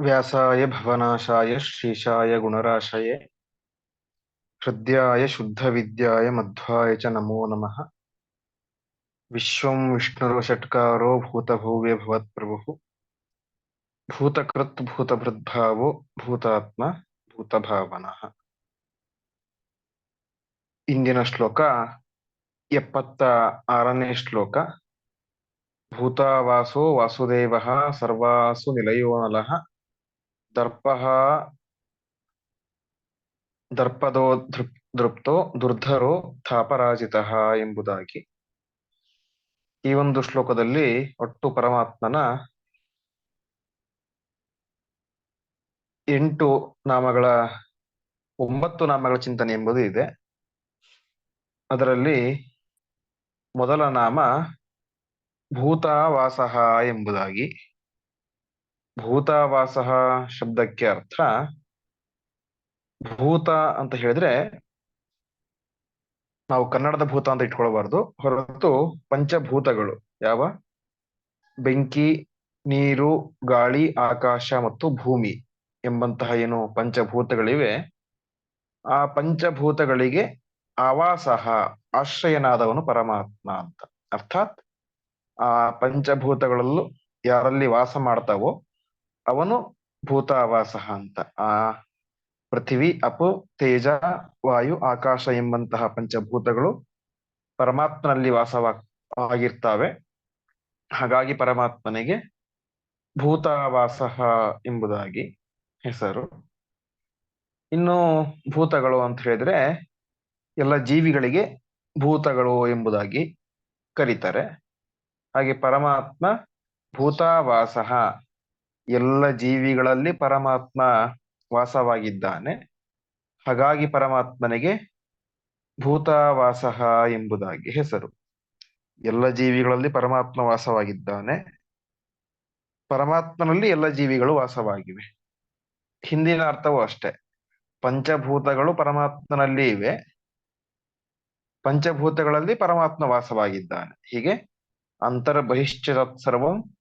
व्यासाय भवनाशाय, श्रीशाय गुणराशये शुद्ध विद्याय मध्वाय च नमो नमः। विश्वं विष्णुरोषट्कारो भूतभुवे भवत्प्रभुः। भूतकृत् भूतभृद्भावो भूतात्मा भूतभावनः। ಇಂದಿನ श्लोक ಎಪ್ಪತ್ತ ಆರನೇ ಶ್ಲೋಕ ಭೂತಾವಾಸೋ ವಾಸುದೇವ ಸರ್ವಾಸು ನಿಲಯೋ ದರ್ಪಃ, ದರ್ಪದೋ ದೃಪ್, ದೃಪ್ತೋ ದುರ್ಧರೋ ಥಾಪರಾಜಿತಃ ಎಂಬುದಾಗಿ. ಈ ಒಂದು ಶ್ಲೋಕದಲ್ಲಿ ಒಟ್ಟು ಪರಮಾತ್ಮನ ಎಂಟು ನಾಮಗಳ, ಒಂಬತ್ತು ನಾಮಗಳ ಚಿಂತನೆ ಎಂಬುದು ಇದೆ. ಅದರಲ್ಲಿ ಮೊದಲ ನಾಮ ಭೂತಾವಾಸಹ ಎಂಬುದಾಗಿ. ಭೂತಾವಾಸಃ ಶಬ್ದಕ್ಕೆ ಅರ್ಥ. ಭೂತ ಅಂತ ಹೇಳಿದ್ರೆ ನಾವು ಕನ್ನಡದ ಭೂತ ಅಂತ ಇಟ್ಕೊಳ್ಬಾರ್ದು. ಹೊರತು ಪಂಚಭೂತಗಳು ಯಾವ? ಬೆಂಕಿ, ನೀರು, ಗಾಳಿ, ಆಕಾಶ ಮತ್ತು ಭೂಮಿ ಎಂಬಂತಹ ಏನು ಪಂಚಭೂತಗಳಿವೆ. ಆ ಪಂಚಭೂತಗಳಿಗೆ ಆವಾಸ ಆಶ್ರಯನಾದವನು ಪರಮಾತ್ಮ ಅಂತ. ಅರ್ಥಾತ್ ಆ ಪಂಚಭೂತಗಳಲ್ಲೂ ಯಾರಲ್ಲಿ ವಾಸ ಮಾಡ್ತಾವೋ ಅವನು ಭೂತಾವಾಸ ಅಂತ. ಆ ಪೃಥಿವಿ, ಅಪು, ತೇಜ, ವಾಯು, ಆಕಾಶ ಎಂಬಂತಹ ಪಂಚಭೂತಗಳು ಪರಮಾತ್ಮನಲ್ಲಿ ವಾಸವಾಗ ಆಗಿರ್ತಾವೆ. ಹಾಗಾಗಿ ಪರಮಾತ್ಮನಿಗೆ ಭೂತಾವಾಸ ಎಂಬುದಾಗಿ ಹೆಸರು. ಇನ್ನು ಭೂತಗಳು ಅಂತ ಹೇಳಿದ್ರೆ ಎಲ್ಲ ಜೀವಿಗಳಿಗೆ ಭೂತಗಳು ಎಂಬುದಾಗಿ ಕರೀತಾರೆ. ಹಾಗೆ ಪರಮಾತ್ಮ ಭೂತಾವಾಸಃ ಎಲ್ಲ ಜೀವಿಗಳಲ್ಲಿ ಪರಮಾತ್ಮ ವಾಸವಾಗಿದ್ದಾನೆ. ಹಾಗಾಗಿ ಪರಮಾತ್ಮನಿಗೆ ಭೂತಾವಾಸ ಎಂಬುದಾಗಿ ಹೆಸರು. ಎಲ್ಲ ಜೀವಿಗಳಲ್ಲಿ ಪರಮಾತ್ಮ ವಾಸವಾಗಿದ್ದಾನೆ. ಪರಮಾತ್ಮನಲ್ಲಿ ಎಲ್ಲ ಜೀವಿಗಳು ವಾಸವಾಗಿವೆ. ಹಿಂದಿನ ಅರ್ಥವೂ ಅಷ್ಟೆ. ಪಂಚಭೂತಗಳು ಪರಮಾತ್ಮನಲ್ಲಿ ಇವೆ. ಪಂಚಭೂತಗಳಲ್ಲಿ ಪರಮಾತ್ಮ ವಾಸವಾಗಿದ್ದಾನೆ. ಹೀಗೆ ಅಂತರ ಬಹಿಷ್ಠ ಸರ್ವಂ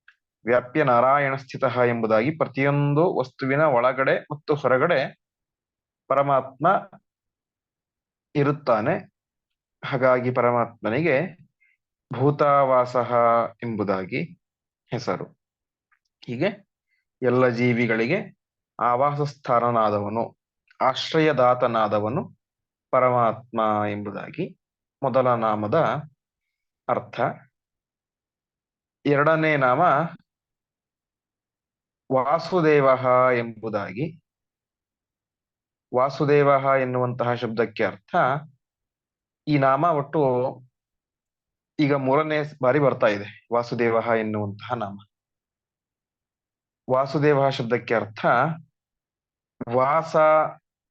ವ್ಯಾಪ್ಯ ನಾರಾಯಣ ಸ್ಥಿತ ಎಂಬುದಾಗಿ ಪ್ರತಿಯೊಂದು ವಸ್ತುವಿನ ಒಳಗಡೆ ಮತ್ತು ಹೊರಗಡೆ ಪರಮಾತ್ಮ ಇರುತ್ತಾನೆ. ಹಾಗಾಗಿ ಪರಮಾತ್ಮನಿಗೆ ಭೂತಾವಾಸ ಎಂಬುದಾಗಿ ಹೆಸರು. ಹೀಗೆ ಎಲ್ಲ ಜೀವಿಗಳಿಗೆ ಆವಾಸ ಸ್ಥಾನನಾದವನು ಆಶ್ರಯದಾತನಾದವನು ಪರಮಾತ್ಮ ಎಂಬುದಾಗಿ ಮೊದಲ ನಾಮದ ಅರ್ಥ. ಎರಡನೇ ನಾಮ ವಾಸುದೇವ ಎಂಬುದಾಗಿ. ವಾಸುದೇವ ಎನ್ನುವಂತಹ ಶಬ್ದಕ್ಕೆ ಅರ್ಥ, ಈ ನಾಮ ಒಟ್ಟು ಈಗ ಮೂರನೇ ಬಾರಿ ಬರ್ತಾ ಇದೆ, ವಾಸುದೇವ ಎನ್ನುವಂತಹ ನಾಮ. ವಾಸುದೇವ ಶಬ್ದಕ್ಕೆ ಅರ್ಥ, ವಾಸ,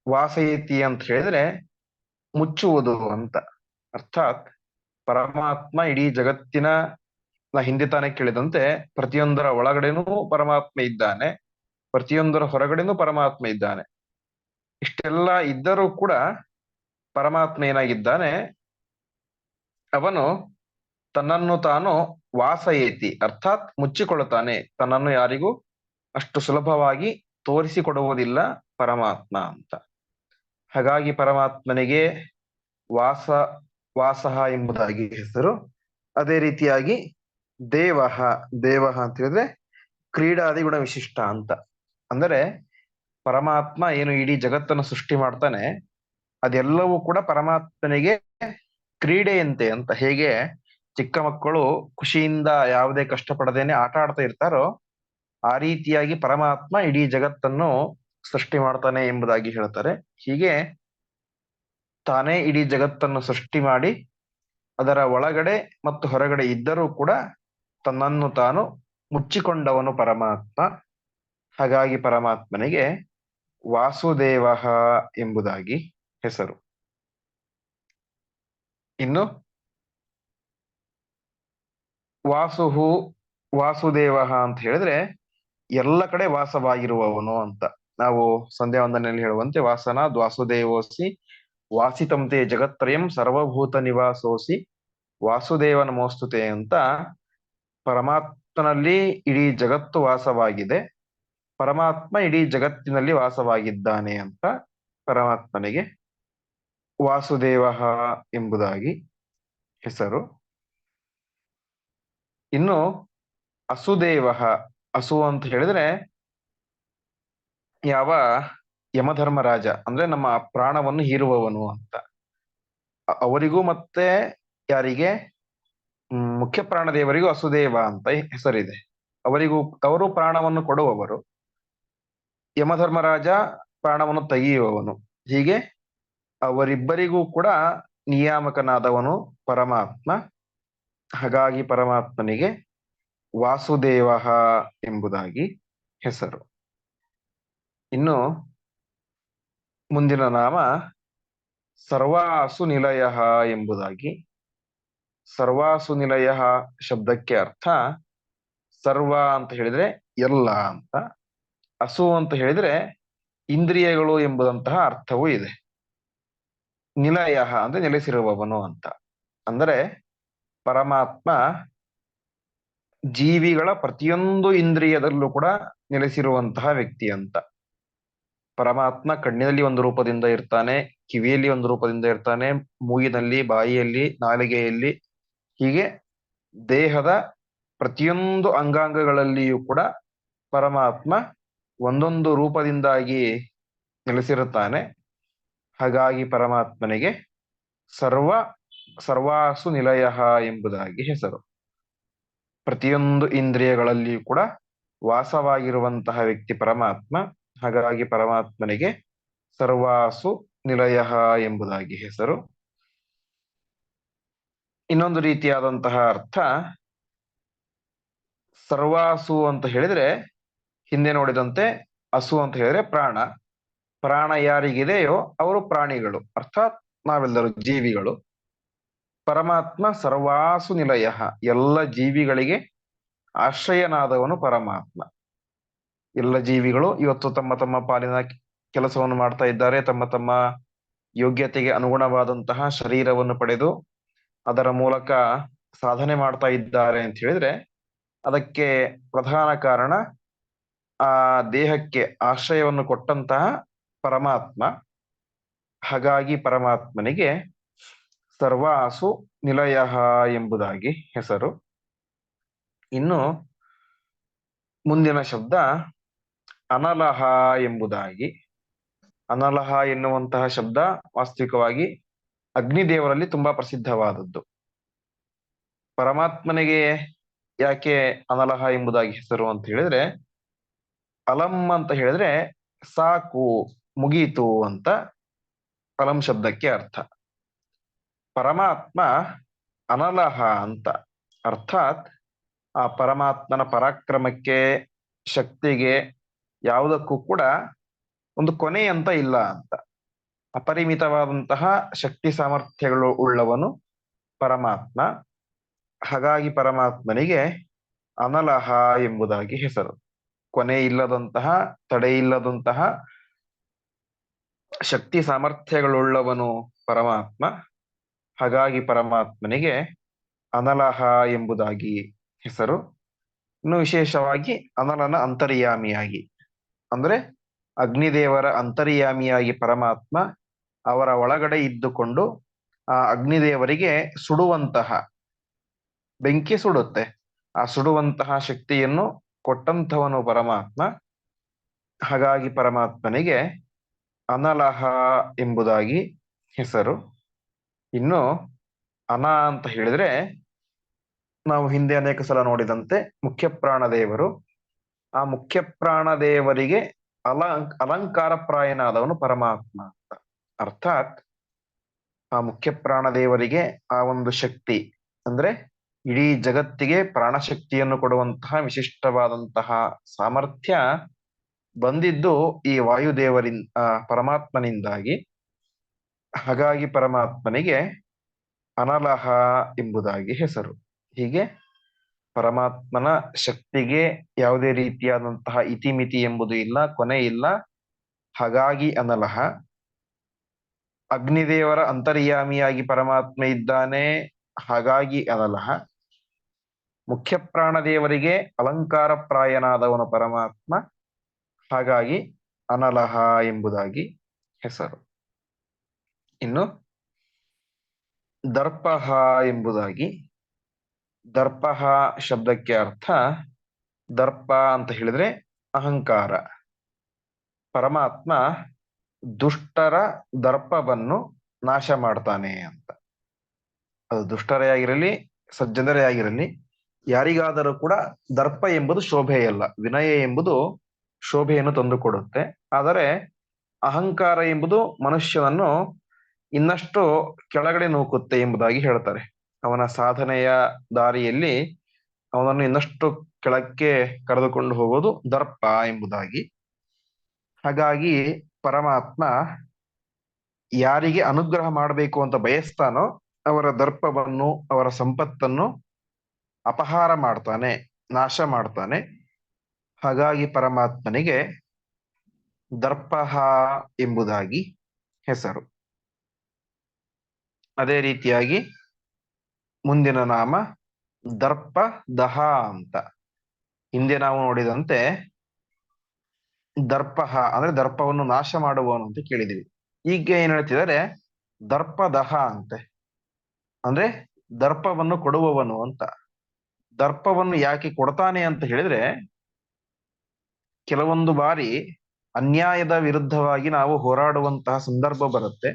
ವಾಸಯತಿ ಅಂತ ಹೇಳಿದ್ರೆ ಮುಚ್ಚುವುದು ಅಂತ. ಅರ್ಥಾತ್ ಪರಮಾತ್ಮ ಇಡೀ ಜಗತ್ತಿನ ಹಿಂದೆ ತಾನೇ ಕೇಳಿದಂತೆ ಪ್ರತಿಯೊಂದರ ಒಳಗಡೆನೂ ಪರಮಾತ್ಮ ಇದ್ದಾನೆ, ಪ್ರತಿಯೊಂದರ ಹೊರಗಡೆನೂ ಪರಮಾತ್ಮ ಇದ್ದಾನೆ. ಇಷ್ಟೆಲ್ಲ ಇದ್ದರೂ ಕೂಡ ಪರಮಾತ್ಮ ಏನಾಗಿದ್ದಾನೆ? ಅವನು ತನ್ನನ್ನು ತಾನು ವಾಸಯೇತಿ, ಅರ್ಥಾತ್ ಮುಚ್ಚಿಕೊಳ್ಳುತ್ತಾನೆ. ತನ್ನನ್ನು ಯಾರಿಗೂ ಅಷ್ಟು ಸುಲಭವಾಗಿ ತೋರಿಸಿಕೊಡುವುದಿಲ್ಲ ಪರಮಾತ್ಮ ಅಂತ. ಹಾಗಾಗಿ ಪರಮಾತ್ಮನಿಗೆ ವಾಸ, ವಾಸಹ ಎಂಬುದಾಗಿ ಹೆಸರು, ಅದೇ ರೀತಿಯಾಗಿ ದೇವಹ ದೇವಹ ಅಂತ ಹೇಳಿದ್ರೆ ಕ್ರೀಡಾದಿ ಗುಣ ವಿಶಿಷ್ಟ ಅಂತ. ಅಂದರೆ ಪರಮಾತ್ಮ ಏನು ಇಡೀ ಜಗತ್ತನ್ನು ಸೃಷ್ಟಿ ಮಾಡ್ತಾನೆ, ಅದೆಲ್ಲವೂ ಕೂಡ ಪರಮಾತ್ಮನಿಗೆ ಕ್ರೀಡೆಯಂತೆ ಅಂತ. ಹೇಗೆ ಚಿಕ್ಕ ಮಕ್ಕಳು ಖುಷಿಯಿಂದ ಯಾವುದೇ ಕಷ್ಟಪಡದೇನೆ ಆಟ ಆಡ್ತಾ ಇರ್ತಾರೋ, ಆ ರೀತಿಯಾಗಿ ಪರಮಾತ್ಮ ಇಡೀ ಜಗತ್ತನ್ನು ಸೃಷ್ಟಿ ಮಾಡ್ತಾನೆ ಎಂಬುದಾಗಿ ಹೇಳ್ತಾರೆ. ಹೀಗೆ ತಾನೇ ಇಡೀ ಜಗತ್ತನ್ನು ಸೃಷ್ಟಿ ಮಾಡಿ, ಅದರ ಒಳಗಡೆ ಮತ್ತು ಹೊರಗಡೆ ಇದ್ದರೂ ಕೂಡ ತನ್ನನ್ನು ತಾನು ಮುಚ್ಚಿಕೊಂಡವನು ಪರಮಾತ್ಮ. ಹಾಗಾಗಿ ಪರಮಾತ್ಮನಿಗೆ ವಾಸುದೇವ ಎಂಬುದಾಗಿ ಹೆಸರು. ಇನ್ನು ವಾಸುಹು, ವಾಸುದೇವ ಅಂತ ಹೇಳಿದ್ರೆ ಎಲ್ಲ ಕಡೆ ವಾಸವಾಗಿರುವವನು ಅಂತ. ನಾವು ಸಂಧ್ಯಾ ವಂದನೆಯಲ್ಲಿ ಹೇಳುವಂತೆ ವಾಸನ ದ್ವಾಸುದೇವೋಸಿ ವಾಸಿತಂತೆ ಜಗತ್ರಯಂ ಸರ್ವಭೂತ ನಿವಾಸೋಸಿ ವಾಸುದೇವನ ಮೋಸ್ತುತೆ ಅಂತ ಪರಮಾತ್ಮನಲ್ಲಿ ಇಡೀ ಜಗತ್ತು ವಾಸವಾಗಿದೆ. ಪರಮಾತ್ಮ ಇಡೀ ಜಗತ್ತಿನಲ್ಲಿ ವಾಸವಾಗಿದ್ದಾನೆ ಅಂತ ಪರಮಾತ್ಮನಿಗೆ ವಾಸುದೇವ ಎಂಬುದಾಗಿ ಹೆಸರು. ಇನ್ನು ಅಸುದೇವ, ಅಸು ಅಂತ ಹೇಳಿದ್ರೆ ಯಾವ ಯಮಧರ್ಮರಾಜ, ಅಂದ್ರೆ ನಮ್ಮ ಪ್ರಾಣವನ್ನು ಹೀರುವವನು ಅಂತ. ಅವರಿಗೂ ಮತ್ತೆ ಯಾರಿಗೆ? ಮುಖ್ಯ ಪ್ರಾಣದೇವರಿಗೂ ಅಸುದೇವ ಅಂತ ಹೆಸರಿದೆ. ಅವರಿಗೂ, ಅವರು ಪ್ರಾಣವನ್ನು ಕೊಡುವವರು. ಯಮಧರ್ಮರಾಜ ಪ್ರಾಣವನ್ನು ತೆಗೆಯುವವನು. ಹೀಗೆ ಅವರಿಬ್ಬರಿಗೂ ಕೂಡ ನಿಯಾಮಕನಾದವನು ಪರಮಾತ್ಮ. ಹಾಗಾಗಿ ಪರಮಾತ್ಮನಿಗೆ ವಾಸುದೇವ ಎಂಬುದಾಗಿ ಹೆಸರು. ಇನ್ನು ಮುಂದಿನ ನಾಮ ಸರ್ವಾಸು ನಿಲಯ ಎಂಬುದಾಗಿ ಸರ್ವಾಸು ನಿಲಯ ಶಬ್ದಕ್ಕೆ ಅರ್ಥ ಸರ್ವ ಅಂತ ಹೇಳಿದ್ರೆ ಎಲ್ಲ ಅಂತ. ಅಸು ಅಂತ ಹೇಳಿದ್ರೆ ಇಂದ್ರಿಯಗಳು ಎಂಬುದಂತಹ ಅರ್ಥವೂ ಇದೆ. ನಿಲಯ ಅಂದ್ರೆ ನೆಲೆಸಿರುವವನು ಅಂತ. ಅಂದರೆ ಪರಮಾತ್ಮ ಜೀವಿಗಳ ಪ್ರತಿಯೊಂದು ಇಂದ್ರಿಯದಲ್ಲೂ ಕೂಡ ನೆಲೆಸಿರುವಂತಹ ವ್ಯಕ್ತಿ ಅಂತ. ಪರಮಾತ್ಮ ಕಣ್ಣಿನಲ್ಲಿ ಒಂದು ರೂಪದಿಂದ ಇರ್ತಾನೆ, ಕಿವಿಯಲ್ಲಿ ಒಂದು ರೂಪದಿಂದ ಇರ್ತಾನೆ, ಮೂಗಿನಲ್ಲಿ, ಬಾಯಿಯಲ್ಲಿ, ನಾಲಿಗೆಯಲ್ಲಿ ಹೀಗೆ ದೇಹದ ಪ್ರತಿಯೊಂದು ಅಂಗಾಂಗಗಳಲ್ಲಿಯೂ ಕೂಡ ಪರಮಾತ್ಮ ಒಂದೊಂದು ರೂಪದಿಂದಾಗಿ ನೆಲೆಸಿರುತ್ತಾನೆ. ಹಾಗಾಗಿ ಪರಮಾತ್ಮನಿಗೆ ಸರ್ವ, ಸರ್ವಾಸು ನಿಲಯ ಎಂಬುದಾಗಿ ಹೆಸರು. ಪ್ರತಿಯೊಂದು ಇಂದ್ರಿಯಗಳಲ್ಲಿಯೂ ಕೂಡ ವಾಸವಾಗಿರುವಂತಹ ವ್ಯಕ್ತಿ ಪರಮಾತ್ಮ. ಹಾಗಾಗಿ ಪರಮಾತ್ಮನಿಗೆ ಸರ್ವಾಸು ನಿಲಯ ಎಂಬುದಾಗಿ ಹೆಸರು. ಇನ್ನೊಂದು ರೀತಿಯಾದಂತಹ ಅರ್ಥ. ಸರ್ವಾಸು ಅಂತ ಹೇಳಿದ್ರೆ ಹಿಂದೆ ನೋಡಿದಂತೆ ಅಸು ಅಂತ ಹೇಳಿದ್ರೆ ಪ್ರಾಣ. ಪ್ರಾಣ ಯಾರಿಗಿದೆಯೋ ಅವರು ಪ್ರಾಣಿಗಳು. ಅರ್ಥಾತ್ ನಾವೆಲ್ಲರೂ ಜೀವಿಗಳು. ಪರಮಾತ್ಮ ಸರ್ವಾಸು ನಿಲಯ. ಎಲ್ಲ ಜೀವಿಗಳಿಗೆ ಆಶ್ರಯನಾದವನು ಪರಮಾತ್ಮ. ಎಲ್ಲ ಜೀವಿಗಳು ಇವತ್ತು ತಮ್ಮ ತಮ್ಮ ಪಾಲಿನ ಕೆಲಸವನ್ನು ಮಾಡ್ತಾ ಇದ್ದಾರೆ. ತಮ್ಮ ತಮ್ಮ ಯೋಗ್ಯತೆಗೆ ಅನುಗುಣವಾದಂತಹ ಶರೀರವನ್ನು ಪಡೆದು ಅದರ ಮೂಲಕ ಸಾಧನೆ ಮಾಡ್ತಾ ಇದ್ದಾರೆ ಅಂತ ಹೇಳಿದ್ರೆ, ಅದಕ್ಕೆ ಪ್ರಧಾನ ಕಾರಣ ಆ ದೇಹಕ್ಕೆ ಆಶ್ರಯವನ್ನು ಕೊಟ್ಟಂತಹ ಪರಮಾತ್ಮ. ಹಾಗಾಗಿ ಪರಮಾತ್ಮನಿಗೆ ಸರ್ವಾಸು ನಿಲಯ ಎಂಬುದಾಗಿ ಹೆಸರು. ಇನ್ನು ಮುಂದಿನ ಶಬ್ದ ಅನಲಹ ಎಂಬುದಾಗಿ. ಅನಲಹ ಎನ್ನುವಂತಹ ಶಬ್ದ ವಾಸ್ತವಿಕವಾಗಿ ಅಗ್ನಿದೇವರಲ್ಲಿ ತುಂಬಾ ಪ್ರಸಿದ್ಧವಾದದ್ದು. ಪರಮಾತ್ಮನಿಗೆ ಯಾಕೆ ಅನಲಹ ಎಂಬುದಾಗಿ ಹೆಸರು ಅಂತ ಹೇಳಿದ್ರೆ, ಅಲಂ ಅಂತ ಹೇಳಿದ್ರೆ ಸಾಕು, ಮುಗೀತು ಅಂತ ಅಲಂ ಶಬ್ದಕ್ಕೆ ಅರ್ಥ. ಪರಮಾತ್ಮ ಅನಲಹ ಅಂತ ಅರ್ಥಾತ್ ಆ ಪರಮಾತ್ಮನ ಪರಾಕ್ರಮಕ್ಕೆ, ಶಕ್ತಿಗೆ ಯಾವುದಕ್ಕೂ ಕೂಡ ಒಂದು ಕೊನೆ ಅಂತ ಇಲ್ಲ ಅಂತ. ಅಪರಿಮಿತವಾದಂತಹ ಶಕ್ತಿ ಸಾಮರ್ಥ್ಯಗಳು ಉಳ್ಳವನು ಪರಮಾತ್ಮ. ಹಾಗಾಗಿ ಪರಮಾತ್ಮನಿಗೆ ಅನಲಹ ಎಂಬುದಾಗಿ ಹೆಸರು. ಕೊನೆ ಇಲ್ಲದಂತಹ ತಡೆಯಿಲ್ಲದಂತಹ ಶಕ್ತಿ ಸಾಮರ್ಥ್ಯಗಳುಳ್ಳವನು ಪರಮಾತ್ಮ. ಹಾಗಾಗಿ ಪರಮಾತ್ಮನಿಗೆ ಅನಲಹ ಎಂಬುದಾಗಿ ಹೆಸರು. ಇನ್ನು ವಿಶೇಷವಾಗಿ ಅನಲನ ಅಂತರ್ಯಾಮಿಯಾಗಿ. ಅಂದ್ರೆ ಅಗ್ನಿದೇವರ ಅಂತರ್ಯಾಮಿಯಾಗಿ ಪರಮಾತ್ಮ ಅವರ ಒಳಗಡೆ ಇದ್ದುಕೊಂಡು, ಆ ಅಗ್ನಿದೇವರಿಗೆ ಸುಡುವಂತಹ, ಬೆಂಕಿ ಸುಡುತ್ತೆ. ಆ ಸುಡುವಂತಹ ಶಕ್ತಿಯನ್ನು ಕೊಟ್ಟಂಥವನು ಪರಮಾತ್ಮ. ಹಾಗಾಗಿ ಪರಮಾತ್ಮನಿಗೆ ಅನಲಹ ಎಂಬುದಾಗಿ ಹೆಸರು. ಇನ್ನು ಅನ ಅಂತ ಹೇಳಿದ್ರೆ, ನಾವು ಹಿಂದೆ ಅನೇಕ ಸಲ ನೋಡಿದಂತೆ ಮುಖ್ಯ ಪ್ರಾಣದೇವರು ಆ ಮುಖ್ಯ ಪ್ರಾಣದೇವರಿಗೆ ಅಲ ಅಲಂಕಾರ ಪ್ರಾಯನಾದವನು ಪರಮಾತ್ಮ ಅಂತ. ಅರ್ಥಾತ್ ಆ ಮುಖ್ಯ ಪ್ರಾಣದೇವರಿಗೆ ಆ ಒಂದು ಶಕ್ತಿ, ಅಂದ್ರೆ ಇಡೀ ಜಗತ್ತಿಗೆ ಪ್ರಾಣಶಕ್ತಿಯನ್ನು ಕೊಡುವಂತಹ ವಿಶಿಷ್ಟವಾದಂತಹ ಸಾಮರ್ಥ್ಯ ಬಂದಿದ್ದು ಈ ವಾಯುದೇವರಿನ್ ಪರಮಾತ್ಮನಿಂದಾಗಿ. ಹಾಗಾಗಿ ಪರಮಾತ್ಮನಿಗೆ ಅನಲಹ ಎಂಬುದಾಗಿ ಹೆಸರು. ಹೀಗೆ ಪರಮಾತ್ಮನ ಶಕ್ತಿಗೆ ಯಾವುದೇ ರೀತಿಯಾದಂತಹ ಇತಿಮಿತಿ ಎಂಬುದು ಇಲ್ಲ, ಕೊನೆ ಇಲ್ಲ. ಹಾಗಾಗಿ ಅನಲಹ ಅಗ್ನಿದೇವರ ಅಂತರ್ಯಾಮಿಯಾಗಿ ಪರಮಾತ್ಮ ಇದ್ದಾನೆ. ಹಾಗಾಗಿ ಅನಲಹ ಮುಖ್ಯ ಪ್ರಾಣದೇವರಿಗೆ ಅಲಂಕಾರ ಪ್ರಾಯನಾದವನು ಪರಮಾತ್ಮ. ಹಾಗಾಗಿ ಅನಲಹ ಎಂಬುದಾಗಿ ಹೆಸರು. ಇನ್ನು ದರ್ಪಹ ಎಂಬುದಾಗಿ. ದರ್ಪಹ ಶಬ್ದಕ್ಕೆ ಅರ್ಥ ದರ್ಪ ಅಂತ ಹೇಳಿದ್ರೆ ಅಹಂಕಾರ. ಪರಮಾತ್ಮ ದುಷ್ಟರ ದರ್ಪವನ್ನು ನಾಶ ಮಾಡ್ತಾನೆ ಅಂತ. ಅದು ದುಷ್ಟರೇ ಆಗಿರಲಿ, ಸಜ್ಜನರೇ ಆಗಿರಲಿ, ಯಾರಿಗಾದರೂ ಕೂಡ ದರ್ಪ ಎಂಬುದು ಶೋಭೆಯಲ್ಲ ವಿನಯ ಎಂಬುದು ಶೋಭೆಯನ್ನು ತಂದುಕೊಡುತ್ತೆ ಆದರೆ ಅಹಂಕಾರ ಎಂಬುದು ಮನುಷ್ಯನನ್ನು ಇನ್ನಷ್ಟು ಕೆಳಗಡೆ ನೂಕುತ್ತೆ ಎಂಬುದಾಗಿ ಹೇಳ್ತಾರೆ. ಅವನ ಸಾಧನೆಯ ದಾರಿಯಲ್ಲಿ ಅವನನ್ನು ಇನ್ನಷ್ಟು ಕೆಳಕ್ಕೆ ಕರೆದುಕೊಂಡು ಹೋಗೋದು ದರ್ಪ ಎಂಬುದಾಗಿ. ಹಾಗಾಗಿ ಪರಮಾತ್ಮ ಯಾರಿಗೆ ಅನುಗ್ರಹ ಮಾಡಬೇಕು ಅಂತ ಬಯಸ್ತಾನೋ ಅವರ ದರ್ಪವನ್ನು, ಅವರ ಸಂಪತ್ತನ್ನು ಅಪಹಾರ ಮಾಡ್ತಾನೆ, ನಾಶ ಮಾಡ್ತಾನೆ. ಹಾಗಾಗಿ ಪರಮಾತ್ಮನಿಗೆ ದರ್ಪಹ ಎಂಬುದಾಗಿ ಹೆಸರು. ಅದೇ ರೀತಿಯಾಗಿ ಮುಂದಿನ ನಾಮ ದರ್ಪ ದಹ ಅಂತ. ಹಿಂದೆ ನಾವು ನೋಡಿದಂತೆ ದರ್ಪಹ, ಅಂದ್ರೆ ದರ್ಪವನ್ನು ನಾಶ ಮಾಡುವವನು ಅಂತ ಕೇಳಿದೀವಿ. ಈಗ ಏನ್ ಹೇಳ್ತಿದ್ದಾರೆ? ದರ್ಪದಹ ಅಂತೆ. ಅಂದ್ರೆ ದರ್ಪವನ್ನು ಕೊಡುವವನು ಅಂತ. ದರ್ಪವನ್ನು ಯಾಕೆ ಕೊಡ್ತಾನೆ ಅಂತ ಹೇಳಿದ್ರೆ, ಕೆಲವೊಂದು ಬಾರಿ ಅನ್ಯಾಯದ ವಿರುದ್ಧವಾಗಿ ನಾವು ಹೋರಾಡುವಂತಹ ಸಂದರ್ಭ ಬರುತ್ತೆ.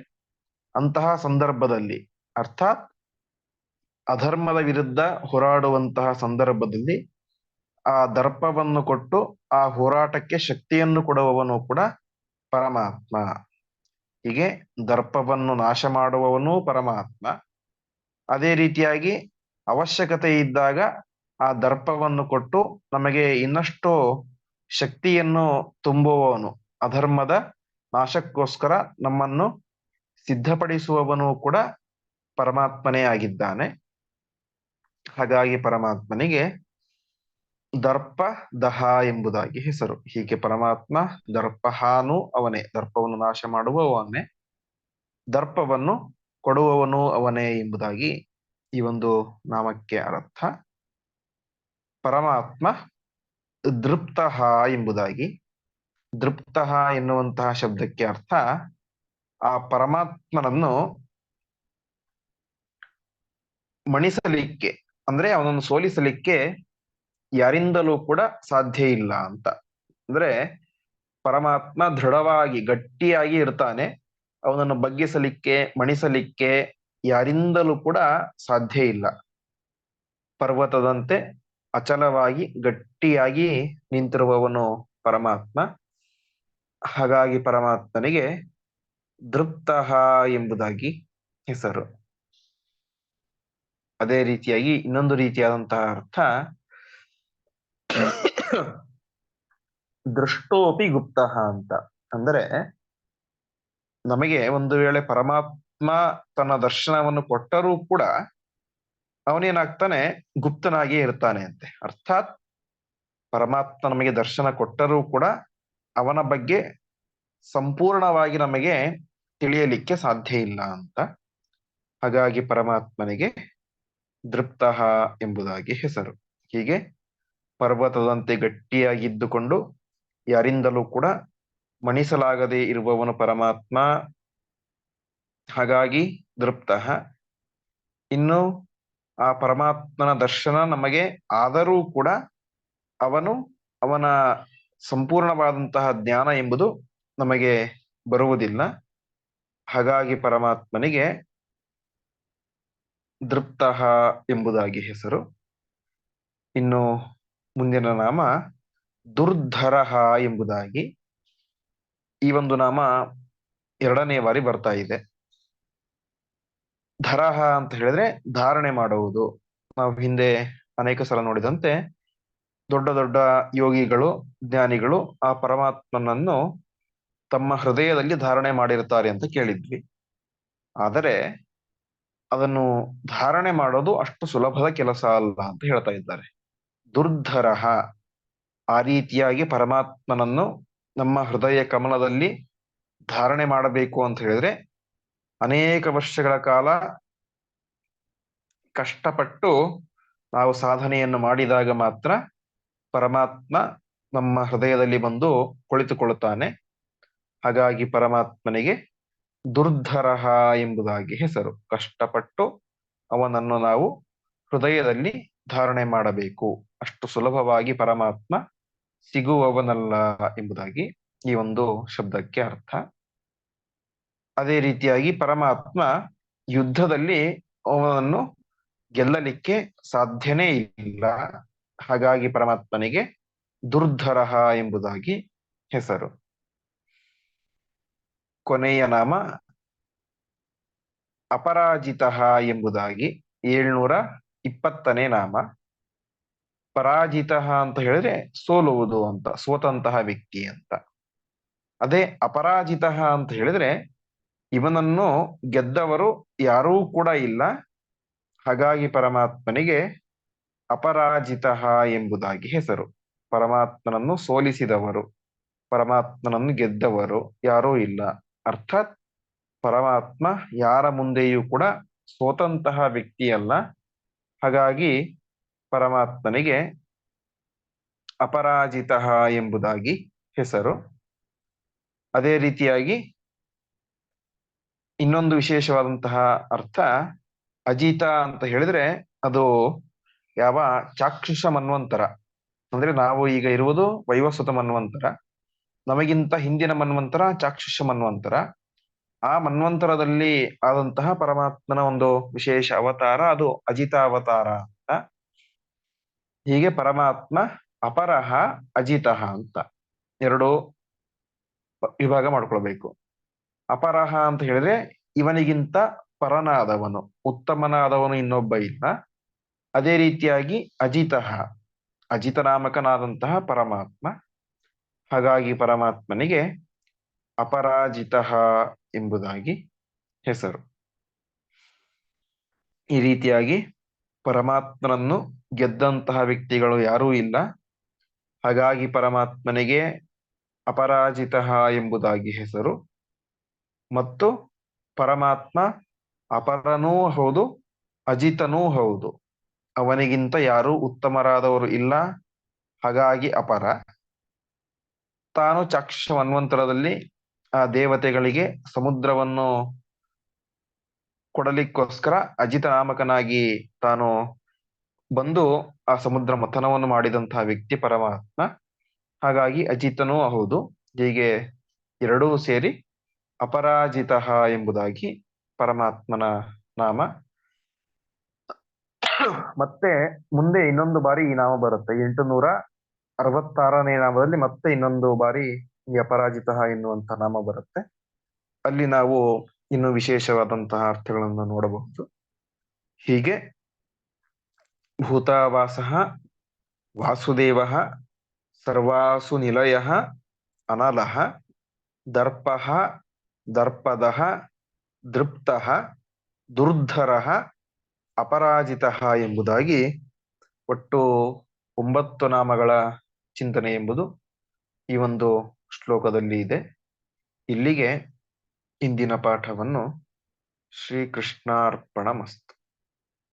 ಅಂತಹ ಸಂದರ್ಭದಲ್ಲಿ, ಅರ್ಥಾತ್ ಅಧರ್ಮದ ವಿರುದ್ಧ ಹೋರಾಡುವಂತಹ ಸಂದರ್ಭದಲ್ಲಿ ಆ ದರ್ಪವನ್ನು ಕೊಟ್ಟು ಆ ಹೋರಾಟಕ್ಕೆ ಶಕ್ತಿಯನ್ನು ಕೊಡುವವನು ಕೂಡ ಪರಮಾತ್ಮ. ಹೀಗೆ ದರ್ಪವನ್ನು ನಾಶ ಮಾಡುವವನು ಪರಮಾತ್ಮ. ಅದೇ ರೀತಿಯಾಗಿ ಅವಶ್ಯಕತೆ ಇದ್ದಾಗ ಆ ದರ್ಪವನ್ನು ಕೊಟ್ಟು ನಮಗೆ ಇನ್ನಷ್ಟು ಶಕ್ತಿಯನ್ನು ತುಂಬುವವನು. ಅಧರ್ಮದ ನಾಶಕ್ಕೋಸ್ಕರ ನಮ್ಮನ್ನು ಸಿದ್ಧಪಡಿಸುವವನು ಕೂಡ ಪರಮಾತ್ಮನೇ ಆಗಿದ್ದಾನೆ. ಹಾಗಾಗಿ ಪರಮಾತ್ಮನಿಗೆ ದರ್ಪ ದಹ ಎಂಬುದಾಗಿ ಹೆಸರು. ಹೀಗೆ ಪರಮಾತ್ಮ ದರ್ಪಹಾನು ಅವನೇ. ದರ್ಪವನ್ನು ನಾಶ ಮಾಡುವವನೇ. ದರ್ಪವನ್ನು ಕೊಡುವವನು ಅವನೇ ಎಂಬುದಾಗಿ ಈ ಒಂದು ನಾಮಕ್ಕೆ ಅರ್ಥ. ಪರಮಾತ್ಮ ದೃಪ್ತಃ ಎಂಬುದಾಗಿ. ದೃಪ್ತಃ ಎನ್ನುವಂತಹ ಶಬ್ದಕ್ಕೆ ಅರ್ಥ ಆ ಪರಮಾತ್ಮನನ್ನು ಮಣಿಸಲಿಕ್ಕೆ, ಅಂದ್ರೆ ಅವನನ್ನು ಸೋಲಿಸಲಿಕ್ಕೆ ಯಾರಿಂದಲೂ ಕೂಡ ಸಾಧ್ಯ ಇಲ್ಲ ಅಂತ. ಅಂದ್ರೆ ಪರಮಾತ್ಮ ದೃಢವಾಗಿ, ಗಟ್ಟಿಯಾಗಿ ಇರ್ತಾನೆ. ಅವನನ್ನು ಬಗ್ಗಿಸಲಿಕ್ಕೆ, ಮಣಿಸಲಿಕ್ಕೆ ಯಾರಿಂದಲೂ ಕೂಡ ಸಾಧ್ಯ ಇಲ್ಲ. ಪರ್ವತದಂತೆ ಅಚಲವಾಗಿ, ಗಟ್ಟಿಯಾಗಿ ನಿಂತಿರುವವನು ಪರಮಾತ್ಮ. ಹಾಗಾಗಿ ಪರಮಾತ್ಮನಿಗೆ ದೃಪ್ತಃ ಎಂಬುದಾಗಿ ಹೆಸರು. ಅದೇ ರೀತಿಯಾಗಿ ಇನ್ನೊಂದು ರೀತಿಯಾದಂತಹ ಅರ್ಥ ದೃಷ್ಟೋಪಿ ಗುಪ್ತಃ ಅಂತ. ಅಂದರೆ ನಮಗೆ ಒಂದು ವೇಳೆ ಪರಮಾತ್ಮ ತನ್ನ ದರ್ಶನವನ್ನು ಕೊಟ್ಟರೂ ಕೂಡ ಅವನೇನಾಗ್ತಾನೆ? ಗುಪ್ತನಾಗಿಯೇ ಇರ್ತಾನೆ ಅಂತೆ. ಅರ್ಥಾತ್ ಪರಮಾತ್ಮ ನಮಗೆ ದರ್ಶನ ಕೊಟ್ಟರೂ ಕೂಡ ಅವನ ಬಗ್ಗೆ ಸಂಪೂರ್ಣವಾಗಿ ನಮಗೆ ತಿಳಿಯಲಿಕ್ಕೆ ಸಾಧ್ಯ ಇಲ್ಲ ಅಂತ. ಹಾಗಾಗಿ ಪರಮಾತ್ಮನಿಗೆ ದೃಪ್ತಃ ಎಂಬುದಾಗಿ ಹೆಸರು. ಹೀಗೆ ಪರ್ವತದಂತೆ ಗಟ್ಟಿಯಾಗಿದ್ದುಕೊಂಡು ಯಾರಿಂದಲೂ ಕೂಡ ಮಣಿಸಲಾಗದೆ ಇರುವವನು ಪರಮಾತ್ಮ. ಹಾಗಾಗಿ ದೃಪ್ತ. ಇನ್ನು ಆ ಪರಮಾತ್ಮನ ದರ್ಶನ ನಮಗೆ ಆದರೂ ಕೂಡ ಅವನು ಅವನ ಸಂಪೂರ್ಣವಾದಂತಹ ಜ್ಞಾನ ಎಂಬುದು ನಮಗೆ ಬರುವುದಿಲ್ಲ. ಹಾಗಾಗಿ ಪರಮಾತ್ಮನಿಗೆ ದೃಪ್ತ ಎಂಬುದಾಗಿ ಹೆಸರು. ಇನ್ನು ಮುಂದಿನ ನಾಮ ದುರ್ಧರಹ ಎಂಬುದಾಗಿ ಈ ಒಂದು ನಾಮ ಎರಡನೇ ಬಾರಿ ಬರ್ತಾ ಇದೆ. ಧರಹ ಅಂತ ಹೇಳಿದ್ರೆ ಧಾರಣೆ ಮಾಡುವುದು. ನಾವು ಹಿಂದೆ ಅನೇಕ ಸಲ ನೋಡಿದಂತೆ ದೊಡ್ಡ ದೊಡ್ಡ ಯೋಗಿಗಳು, ಜ್ಞಾನಿಗಳು ಆ ಪರಮಾತ್ಮನನ್ನು ತಮ್ಮ ಹೃದಯದಲ್ಲಿ ಧಾರಣೆ ಮಾಡಿರ್ತಾರೆ ಅಂತ ಕೇಳಿದ್ವಿ. ಆದರೆ ಅದನ್ನು ಧಾರಣೆ ಮಾಡೋದು ಅಷ್ಟು ಸುಲಭದ ಕೆಲಸ ಅಲ್ಲ ಅಂತ ಹೇಳ್ತಾ ಇದ್ದಾರೆ. ದುರ್ಧರಹ ಆ ರೀತಿಯಾಗಿ ಪರಮಾತ್ಮನನ್ನು ನಮ್ಮ ಹೃದಯ ಕಮಲದಲ್ಲಿ ಧಾರಣೆ ಮಾಡಬೇಕು ಅಂತ ಹೇಳಿದ್ರೆ ಅನೇಕ ವರ್ಷಗಳ ಕಾಲ ಕಷ್ಟಪಟ್ಟು ನಾವು ಸಾಧನೆಯನ್ನು ಮಾಡಿದಾಗ ಮಾತ್ರ ಪರಮಾತ್ಮ ನಮ್ಮ ಹೃದಯದಲ್ಲಿ ಬಂದು ಕುಳಿತುಕೊಳ್ಳುತ್ತಾನೆ. ಹಾಗಾಗಿ ಪರಮಾತ್ಮನಿಗೆ ದುರ್ಧರಹ ಎಂಬುದಾಗಿ ಹೆಸರು. ಕಷ್ಟಪಟ್ಟು ಅವನನ್ನು ನಾವು ಹೃದಯದಲ್ಲಿ ಧಾರಣೆ ಮಾಡಬೇಕು. ಅಷ್ಟು ಸುಲಭವಾಗಿ ಪರಮಾತ್ಮ ಸಿಗುವವನಲ್ಲ ಎಂಬುದಾಗಿ ಈ ಒಂದು ಶಬ್ದಕ್ಕೆ ಅರ್ಥ. ಅದೇ ರೀತಿಯಾಗಿ ಪರಮಾತ್ಮ ಯುದ್ಧದಲ್ಲಿ ಅವನನ್ನು ಗೆಲ್ಲಲಿಕ್ಕೆ ಸಾಧ್ಯನೇ ಇಲ್ಲ. ಹಾಗಾಗಿ ಪರಮಾತ್ಮನಿಗೆ ದುರ್ಧರಹ ಎಂಬುದಾಗಿ ಹೆಸರು. ಕೊನೆಯ ನಾಮ ಅಪರಾಜಿತ ಎಂಬುದಾಗಿ ಏಳ್ನೂರ ಇಪ್ಪತ್ತನೇ ನಾಮ. ಪರಾಜಿತ ಅಂತ ಹೇಳಿದ್ರೆ ಸೋಲುವುದು ಅಂತ, ಸೋತಂತಹ ವ್ಯಕ್ತಿ ಅಂತ. ಅದೇ ಅಪರಾಜಿತ ಅಂತ ಹೇಳಿದ್ರೆ ಇವನನ್ನು ಗೆದ್ದವರು ಯಾರೂ ಕೂಡ ಇಲ್ಲ. ಹಾಗಾಗಿ ಪರಮಾತ್ಮನಿಗೆ ಅಪರಾಜಿತ ಎಂಬುದಾಗಿ ಹೆಸರು. ಪರಮಾತ್ಮನನ್ನು ಸೋಲಿಸಿದವರು, ಪರಮಾತ್ಮನನ್ನು ಗೆದ್ದವರು ಯಾರೂ ಇಲ್ಲ. ಅರ್ಥಾತ್ ಪರಮಾತ್ಮ ಯಾರ ಮುಂದೆಯೂ ಕೂಡ ಸೋತಂತಹ ವ್ಯಕ್ತಿಯಲ್ಲ. ಹಾಗಾಗಿ ಪರಮಾತ್ಮನಿಗೆ ಅಪರಾಜಿತ ಎಂಬುದಾಗಿ ಹೆಸರು. ಅದೇ ರೀತಿಯಾಗಿ ಇನ್ನೊಂದು ವಿಶೇಷವಾದಂತಹ ಅರ್ಥ, ಅಜಿತ ಅಂತ ಹೇಳಿದ್ರೆ ಅದು ಯಾವ ಚಾಕ್ಷುಷ ಮನ್ವಂತರ ಅಂದ್ರೆ ನಾವು ಈಗ ಇರುವುದು ವೈವಸ್ವತ ಮನ್ವಂತರ ನಮಗಿಂತ ಹಿಂದಿನ ಮನ್ವಂತರ ಚಾಕ್ಷುಷ ಮನ್ವಂತರ ಆ ಮನ್ವಂತರದಲ್ಲಿ ಆದಂತಹ ಪರಮಾತ್ಮನ ಒಂದು ವಿಶೇಷ ಅವತಾರ ಅದು ಅಜಿತ ಅವತಾರ ಹೀಗೆ ಪರಮಾತ್ಮ ಅಪರಹ ಅಜಿತಃ ಅಂತ ಎರಡು ವಿಭಾಗ ಮಾಡ್ಕೊಳ್ಬೇಕು. ಅಪರಹ ಅಂತ ಹೇಳಿದ್ರೆ ಇವನಿಗಿಂತ ಪರನಾದವನು, ಉತ್ತಮನಾದವನು ಇನ್ನೊಬ್ಬ ಇಲ್ಲ. ಅದೇ ರೀತಿಯಾಗಿ ಅಜಿತಃ, ಅಜಿತನಾಮಕನಾದಂತಹ ಪರಮಾತ್ಮ. ಹಾಗಾಗಿ ಪರಮಾತ್ಮನಿಗೆ ಅಪರಾಜಿತ ಎಂಬುದಾಗಿ ಹೆಸರು. ಈ ರೀತಿಯಾಗಿ ಪರಮಾತ್ಮನನ್ನು ಗೆದ್ದಂತಹ ವ್ಯಕ್ತಿಗಳು ಯಾರೂ ಇಲ್ಲ. ಹಾಗಾಗಿ ಪರಮಾತ್ಮನಿಗೆ ಅಪರಾಜಿತ ಎಂಬುದಾಗಿ ಹೆಸರು. ಮತ್ತು ಪರಮಾತ್ಮ ಅಪರನೂ ಹೌದು, ಅಜಿತನೂ ಹೌದು. ಅವನಿಗಿಂತ ಯಾರೂ ಉತ್ತಮರಾದವರು ಇಲ್ಲ, ಹಾಗಾಗಿ ಅಪರ. ತಾನು ಚಾಕ್ಷ ಮನ್ವಂತರದಲ್ಲಿ ಆ ದೇವತೆಗಳಿಗೆ ಸಮುದ್ರವನ್ನು ಕೊಡಲಿಕ್ಕೋಸ್ಕರ ಅಜಿತ ನಾಮಕನಾಗಿ ತಾನು ಬಂದು ಆ ಸಮುದ್ರ ಮಥನವನ್ನು ಮಾಡಿದಂತಹ ವ್ಯಕ್ತಿ ಪರಮಾತ್ಮ. ಹಾಗಾಗಿ ಅಜಿತನೂ ಹೌದು. ಹೀಗೆ ಎರಡೂ ಸೇರಿ ಅಪರಾಜಿತ ಎಂಬುದಾಗಿ ಪರಮಾತ್ಮನ ನಾಮ. ಮತ್ತೆ ಮುಂದೆ ಇನ್ನೊಂದು ಬಾರಿ ಈ ನಾಮ ಬರುತ್ತೆ. ಎಂಟು ನೂರ ಅರವತ್ತಾರನೇ ನಾಮದಲ್ಲಿ ಮತ್ತೆ ಇನ್ನೊಂದು ಬಾರಿ ಈ ಅಪರಾಜಿತ ಎನ್ನುವಂತ ನಾಮ ಬರುತ್ತೆ. ಅಲ್ಲಿ ನಾವು ಇನ್ನು ವಿಶೇಷವಾದಂತಹ ಅರ್ಥಗಳನ್ನು ನೋಡಬಹುದು. ಹೀಗೆ ಭೂತಾವಾಸ ವಾಸುದೇವ ಸರ್ವಾಸು ನಿಲಯ ಅನಲಃ ದರ್ಪ ದರ್ಪದ ದೃಪ್ತ ದುರ್ಧರ ಅಪರಾಜಿತ ಎಂಬುದಾಗಿ ಒಟ್ಟು ಒಂಬತ್ತು ನಾಮಗಳ ಚಿಂತನೆ ಎಂಬುದು ಈ ಒಂದು ಶ್ಲೋಕದಲ್ಲಿ ಇದೆ. ಇಲ್ಲಿಗೆ ಇಂದಿನ ಪಾಠವನ್ನು ಶ್ರೀಕೃಷ್ಣಾರ್ಪಣ ಮಸ್ತು